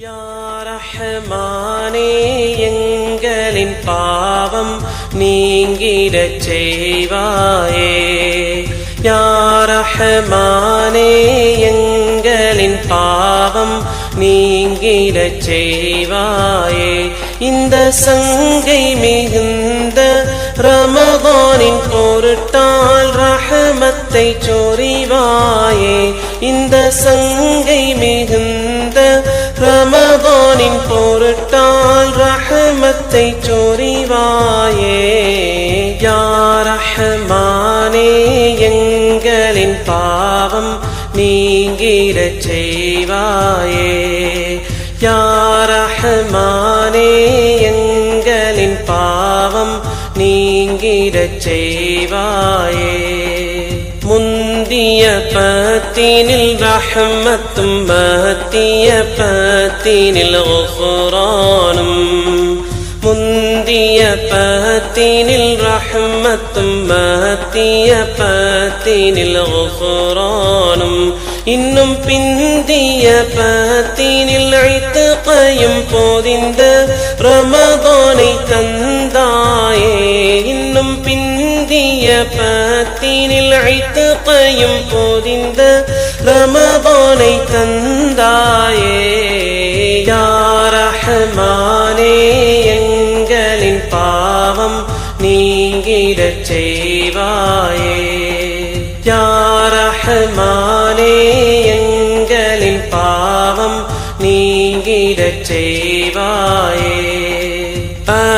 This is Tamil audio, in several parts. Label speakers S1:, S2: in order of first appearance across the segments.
S1: யாரஹமானே எங்களின் பாவம் நீங்கிடச் செய்வாயே. யாரஹமானே எங்களின் பாவம் நீங்கிடச் செய்வாயே. இந்த சங்கை மிகுந்த ரமதானின் பொருட்டால் ரஹமத்தை சொறிவாயே இந்த சங்கை மிகுந்த ரமதானின் பொருட்டால் ரஹமத்தை சொறிவாயே. யாரஹமானே எங்களின் பாவம் நீங்கிடச் செய்வாயே. யாரஹமானே எங்களின் பாவம் நீங்கிடச் செய்வாயே. முந்திய பத்தினில் ரஹமத்தும் மத்திய பத்தினில் குரானும் முந்திய பத்தினில் ரஹமத்தும் மத்திய பத்தினில் குரானும் இன்னும் பிந்திய பத்தினில் ஐத்தகையும் போதிந்த ரமதானை தந்தாயே பிந்திய பத்தினில் ஐத்தகையும் போதிந்த ரமதானை தந்தாயே யா ரஹ்மானே எங்களின் பாவம் நீங்கிடச் செய்வாயே யா ரஹ்மானே எங்களின் பாவம் நீங்கிடச் செய்வாயே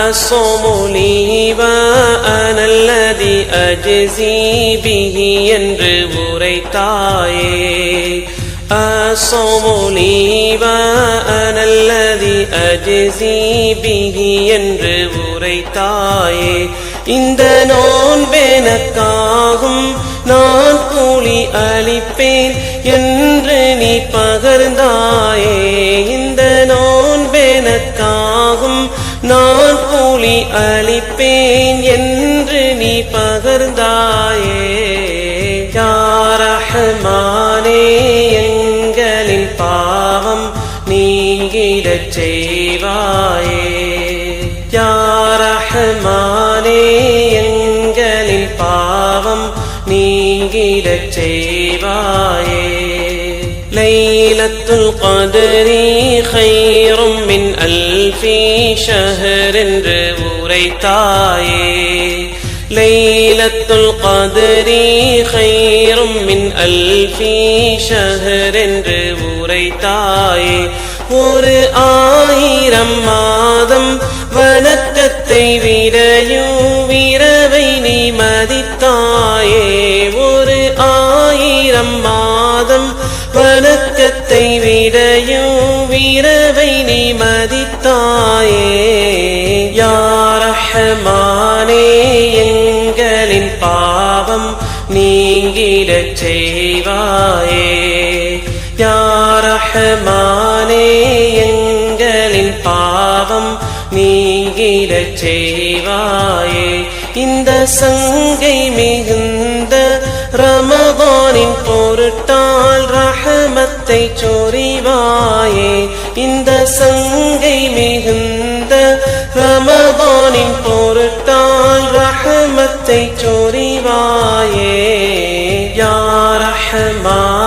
S1: أصوم لي وأنا الذي அஜிசீபிஹி என்று உரைத்தாயே. அசோமொழி அனல்லதி அஜிசீபிஹி என்று உரைத்தாயே. இந்த நோன்பெனக்காகும் நான் கூலி அளிப்பேன் என்று நீ பகர்ந்தாயே. இந்த நோன்பெனக்காகும் நான் கூலி அளிப்பேன் பகர்ந்தாயே யா ரஹ்மானே எங்களின் பாவம் நீங்கிடச் செய்வாயே யா ரஹ்மானே எங்களின் பாவம் நீங்கிடச் செய்வாயே ليلة القدر خير من ألف شهر என்று உரைத்தாயே ليلة القدر خير من ألف شهر என்று உரைத்தாயே ஒரு ஆயிரம் மாதம் வணக்கத்தை விரையும் விரவை நீ மதித்தாயே ஒரு ஆயிரம் மாதம் வணக்கத்தை விரையும் விரவை நீ மதித்தாயே யா ரஹ்மானே ரஹ்மானே எங்களின் பாவம் நீங்கிடச் செய்வாயே. இந்த சங்கை மிகுந்த ரமபானின் பொருட்டால் ரஹமத்தை சொறிவாயே இந்த சங்கை மிகுந்த ரமபானின் பொருட்டால் ரஹமத்தை சொறிவாயே யார் ரஹ்மானே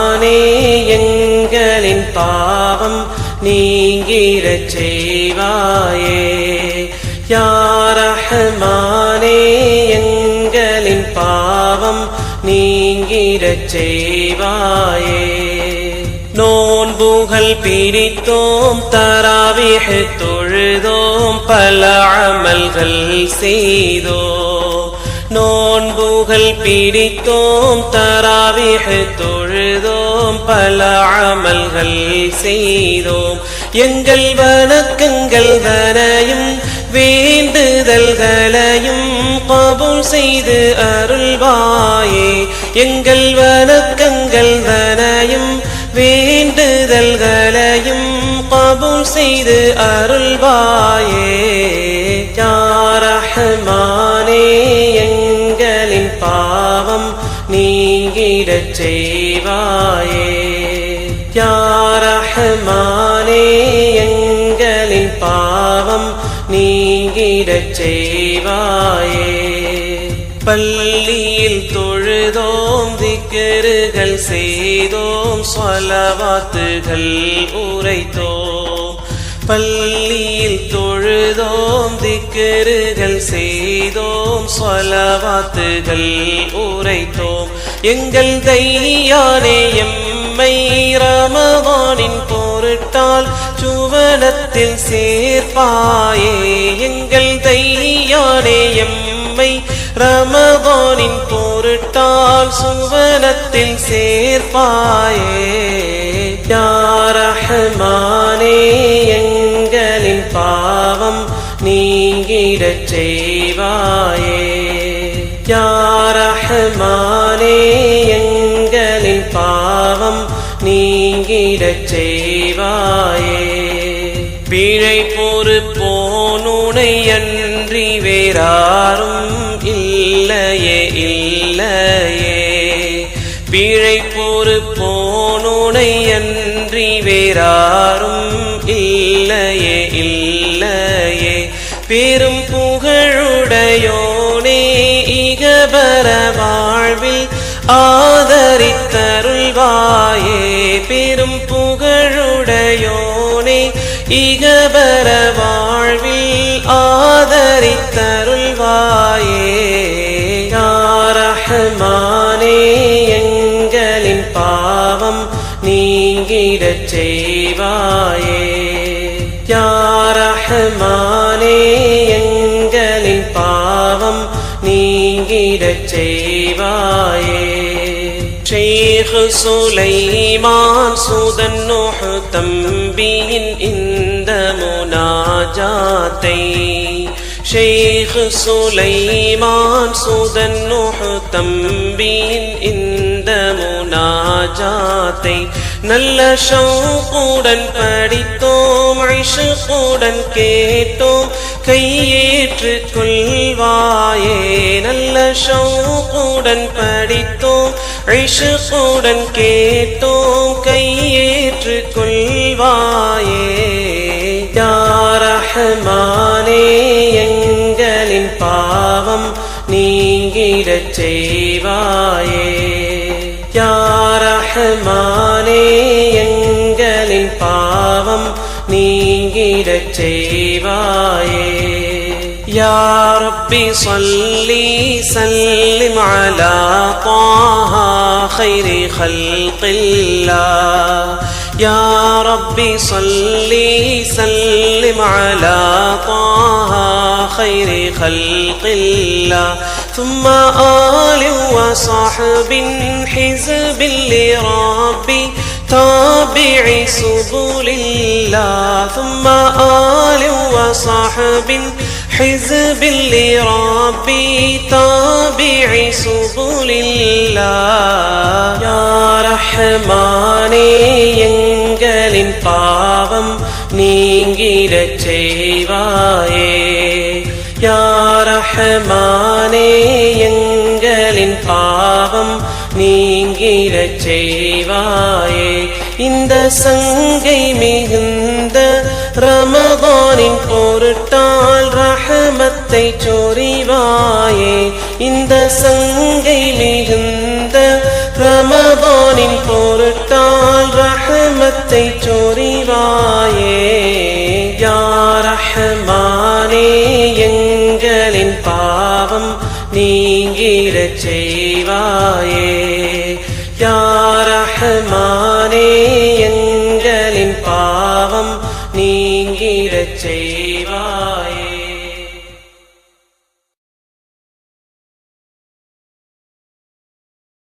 S1: யா எங்களின் பாவம் நீங்கிரச் செய்வாயே. நோன்புகள் பிரித்தோம் தராவிக தொழுதோம் பல அமல்கள் செய்தோம். நோன்புகள் பிரித்தோம் தராவிக தொழுதோம் பல அமல்கள் செய்தோம். எங்கள் வணக்கங்கள் தனையும் வேண்டுதல்களையும் கபூல் செய்து அருள்வாயே. எங்கள் வணக்கங்கள் தனையும் வேண்டுதல்களையும் கபூல் செய்து அருள்வாயே. யாரஹமானே எங்களின் பாவம் நீங்கிடச் செய்வாயே. யாரஹமான திக்கருகள் செய்தோம் சொலவாத்துகள் உரைத்தோம். பள்ளியில் தொழுதோம் திக்கருகள் செய்தோம் சொலவாத்துகள் உரைத்தோம். எங்கள் தையானே எம்மை ரமவானின் பொருட்டால் சுவனத்தில் சேர்ப்பாயே. எங்கள் தையானே எம்மை ரமவானின் பொருட்டால் சுவனத்தில் சேர்ப்பாயே. யா எங்களின் பாவம் நீங்கிடச் செய்வாயே. யாரஹமானே எங்களின் பாவம் நீங்கிடச் செய்வாயே. பிழை பொறு போனுனை அன்றி வேறாரும் இல்லையே பிழை பொறு போனுனை அன்றி வேறாரும் இல்லையே இல்லையே. பெரும் புகழுடையோனே இகபர வாழ்வில் ஆதரித்தருள்வாயே. பெரும் புகழுடையோனே இகபர வாழ்வில் ஆதரித்தருள்வாயே. செய்வாயே யா எங்களின் பாவம் நீங்கிடச் செய்வாயே. ஷேக் சுலைமான் சுதன் தம்பியின் இந்த முனாஜாத்தை. ஷேக் சுலைமான் சுதன் தம்பியின் இந்த முனாஜாத்தை. நல்ல ஷவுடன் படித்தோம் ஐஷுடன் கேட்டோம். கையேற்று கொள்வாயே நல்ல ஷவுடன் படித்தோம் ஐஷுடன் கேட்டோம். கையேற்று கொள்வாயே யா எங்களின் பாவம் நீங்கிடச் செய்வாயே. ரஹ்மானே எங்களின் பாவம் நீங்கிடச் செய்வாயே. يا ربي صلي سلم على طه خير خلق الله. يا ربي صلي سلم على طه خير خلق الله. ثم آل وصحب حزب لربي تابع سبل الله. ثم آل وصحب حزب لربي تابع سبل الله يا رحماني எங்களின் பாவம் நீங்கிடச் செய்வாயே யா ரஹ்மானே எங்களின் பாவம் நீங்கிடச் செய்வாயே இந்த சங்கை மிகுந்த ரமதானின் பொருட்டால் ரஹமத்தை சொரிவாயே இந்த சங்கை மிகுந்த ரமதானின் பொருட்டால் ரஹமத்தை சொரிவாயே யார் ரஹமானே எங்களின் பாவம் நீங்கிடச் செய்வாயே. யார் ரஹமானே